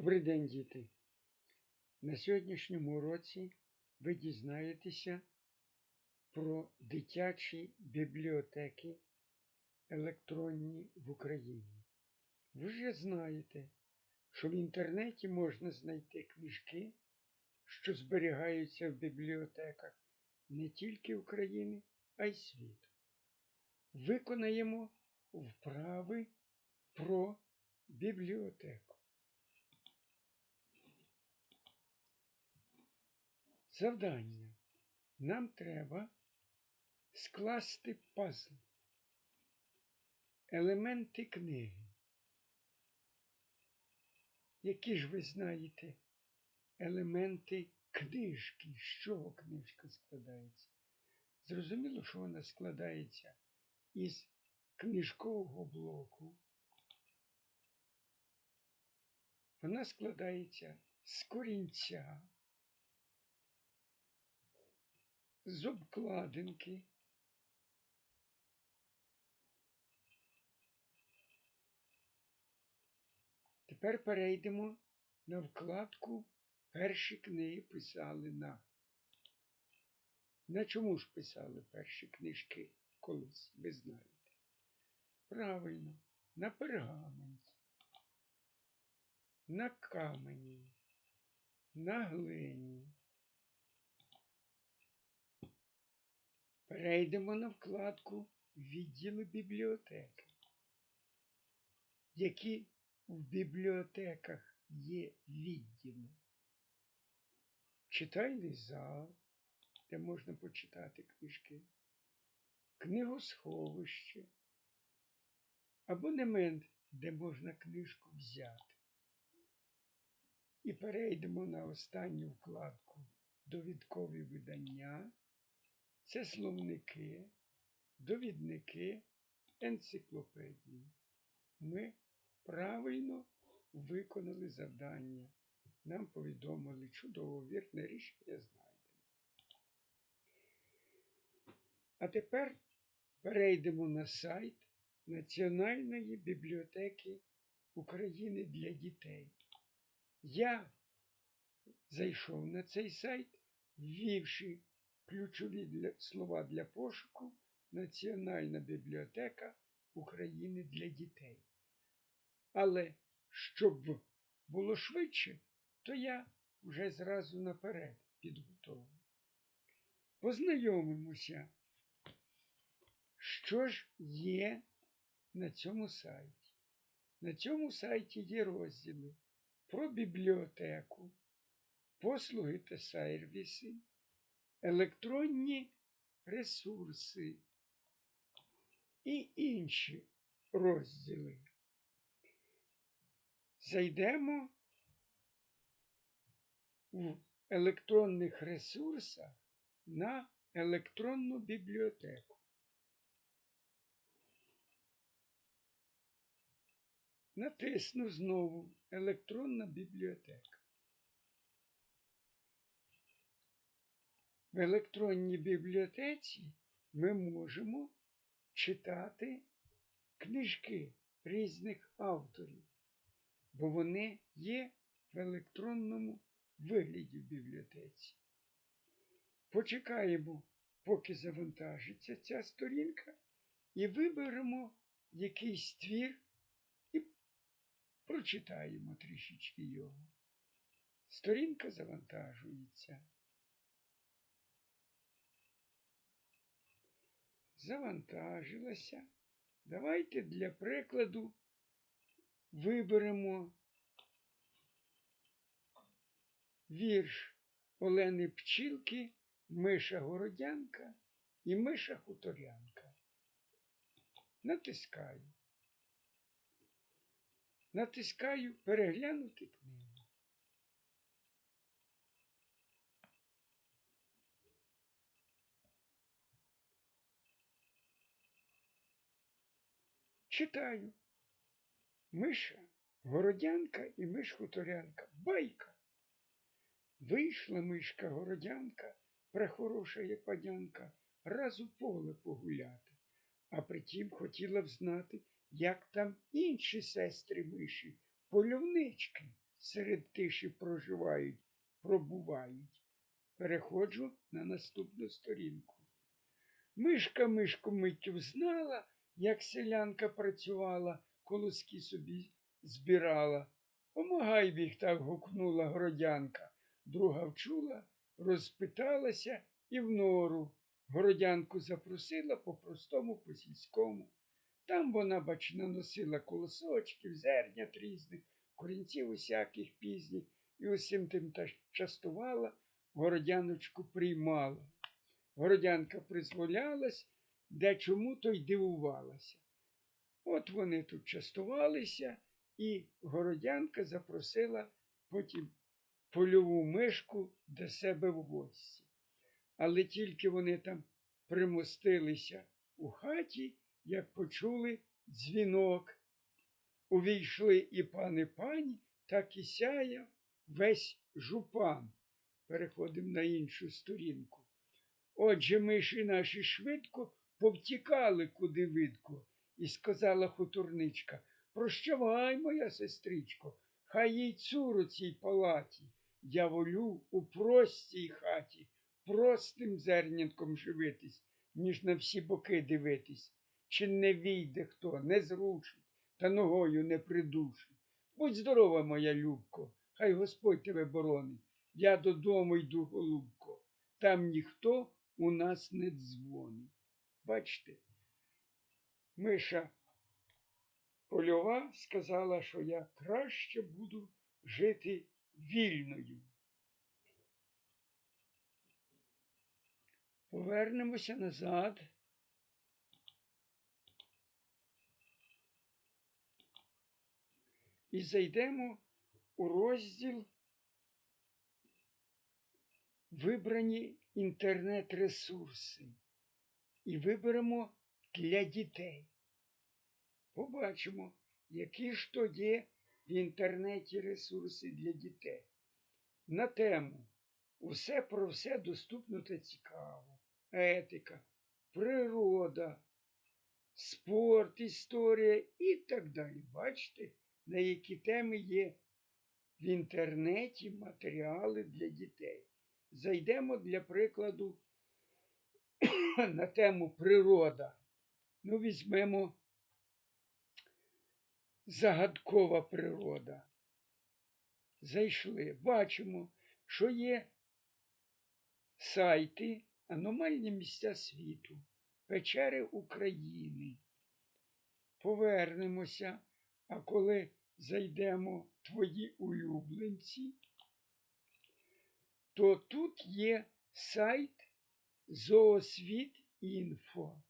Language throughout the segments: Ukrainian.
Добрий день, діти! На сьогоднішньому уроці ви дізнаєтеся про дитячі бібліотеки електронні в Україні. Ви вже знаєте, що в інтернеті можна знайти книжки, що зберігаються в бібліотеках не тільки України, а й світу. Виконаємо вправи про бібліотеку. Завдання. Нам треба скласти пазл. Елементи книги. Які ж ви знаєте елементи книжки? З чого книжка складається? Зрозуміло, що вона складається із книжкового блоку. Вона складається з корінця. З обкладинки. Тепер перейдемо на вкладку перші книги писали на. На чому ж писали перші книжки колись, ви знаєте? Правильно, на пергаменті, на камені, на глині. Перейдемо на вкладку відділи бібліотеки. Які в бібліотеках є відділи? Читальний зал, де можна почитати книжки, книгосховище, абонемент, де можна книжку взяти. І перейдемо на останню вкладку довідкові видання. Це словники, довідники, енциклопедії. Ми правильно виконали завдання. Нам повідомили чудово вірне рішення знайдено. А тепер перейдемо на сайт Національної бібліотеки України для дітей. Я зайшов на цей сайт, ввівши ключові для, слова для пошуку Національна бібліотека України для дітей. Але щоб було швидше, то я вже зразу наперед підготовлю. Познайомимося, що ж є на цьому сайті. На цьому сайті є розділи про бібліотеку, послуги та сервіси, електронні ресурси і інші розділи. Зайдемо в електронних ресурсах на електронну бібліотеку. Натисну знову електронна бібліотека. В електронній бібліотеці ми можемо читати книжки різних авторів, бо вони є в електронному вигляді в бібліотеці. Почекаємо, поки завантажиться ця сторінка, і виберемо якийсь твір і прочитаємо трішечки його. Сторінка завантажується. Завантажилася. Давайте для прикладу виберемо вірш Олени Пчілки, Миша Городянка і Миша Хуторянка. Натискаю. Натискаю переглянути книгу. Читаю. Миша, городянка і миш хуторянка. Байка. Вийшла мишка городянка, прехорошая падянка, раз у поле погуляти, а притім хотіла б знати, як там інші сестри миші, польовнички серед тиші проживають, пробувають. Переходжу на наступну сторінку. Мишка мишку миттю знала, як селянка працювала, колоски собі збирала. Помагай біг, так гукнула городянка. Друга вчула, розпиталася і в нору. Городянку запросила по-простому, по сільському. Там вона, бач, наносила колосочків, зернят різних, корінців усяких пізніх, і усім тим та частувала, городяночку приймала. Городянка призволялась, де чому то й дивувалася. От вони тут частувалися, і городянка запросила потім польову мишку до себе в гості. Але тільки вони там примостилися у хаті, як почули дзвінок. Увійшли і пан і пані, так і сяяв весь жупан. Переходимо на іншу сторінку. Отже, миші наші швидко повтікали куди видко, і сказала хутурничка Прощавай, моя сестричко, хай їй цур у цій палаті. Я волю у простій хаті простим зернянком живитись, ніж на всі боки дивитись. Чи не війде хто, не зрушить, та ногою не придушить. Будь здорова, моя любко, хай Господь тебе боронить. Я додому йду, голубко, там ніхто у нас не дзвонить. Бачите, Миша польова сказала, що я краще буду жити вільною. Повернемося назад. І зайдемо у розділ вибрані інтернет-ресурси. І виберемо для дітей. Побачимо, які ж то є в інтернеті ресурси для дітей. На тему Усе про все доступно та цікаво. Етика, природа, спорт, історія і так далі. Бачите, на які теми є в інтернеті матеріали для дітей. Зайдемо для прикладу на тему природа. Ну, візьмемо загадкова природа. Зайшли, бачимо, що є сайти, аномальні місця світу, печери України. Повернемося, а коли зайдемо твої улюбленці, то тут є сайт Зоосвіт.Інфо.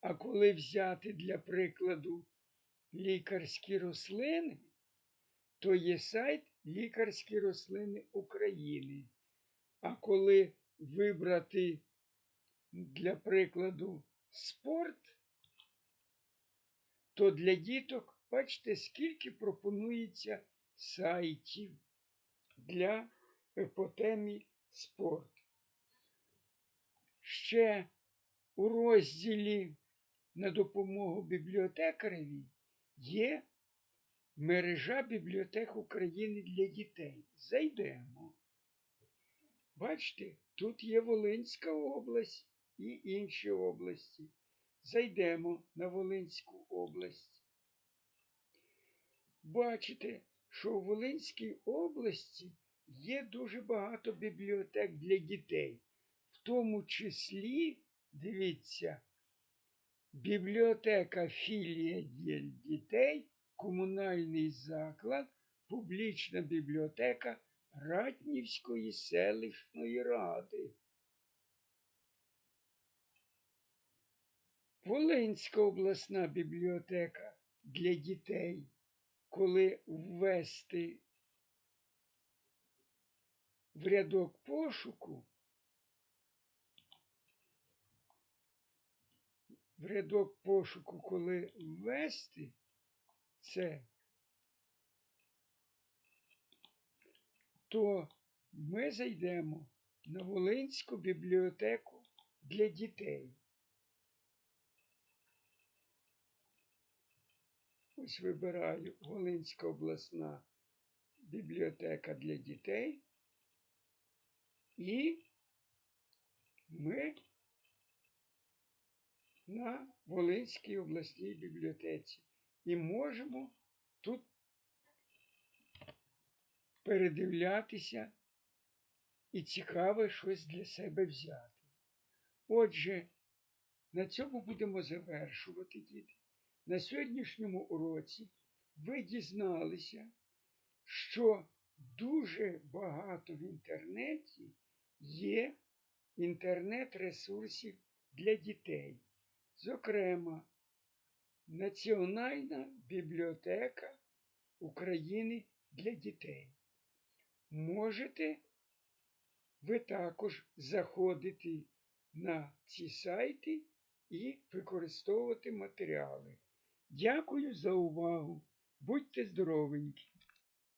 А коли взяти для прикладу лікарські рослини, то є сайт Лікарські рослини України. А коли вибрати для прикладу спорт, то для діток бачите, скільки пропонується сайтів для по спорт. Ще у розділі на допомогу бібліотекареві є мережа бібліотек України для дітей. Зайдемо. Бачите, тут є Волинська область і інші області. Зайдемо на Волинську область. Бачите, що у Волинській області є дуже багато бібліотек для дітей, тому числі, дивіться, бібліотека філія для дітей, комунальний заклад, публічна бібліотека Ратнівської селищної ради. Волинська обласна бібліотека для дітей, коли ввести в рядок пошуку, в рядок пошуку, коли ввести це, то ми зайдемо на Волинську бібліотеку для дітей. Ось вибираю Волинська обласна бібліотека для дітей. І ми на Волинській обласній бібліотеці. І можемо тут передивлятися і цікаве щось для себе взяти. Отже, на цьому будемо завершувати, діти. На сьогоднішньому уроці ви дізналися, що дуже багато в інтернеті є інтернет-ресурсів для дітей. Зокрема, Національна бібліотека України для дітей. Можете ви також заходити на ці сайти і використовувати матеріали. Дякую за увагу. Будьте здоровенькі!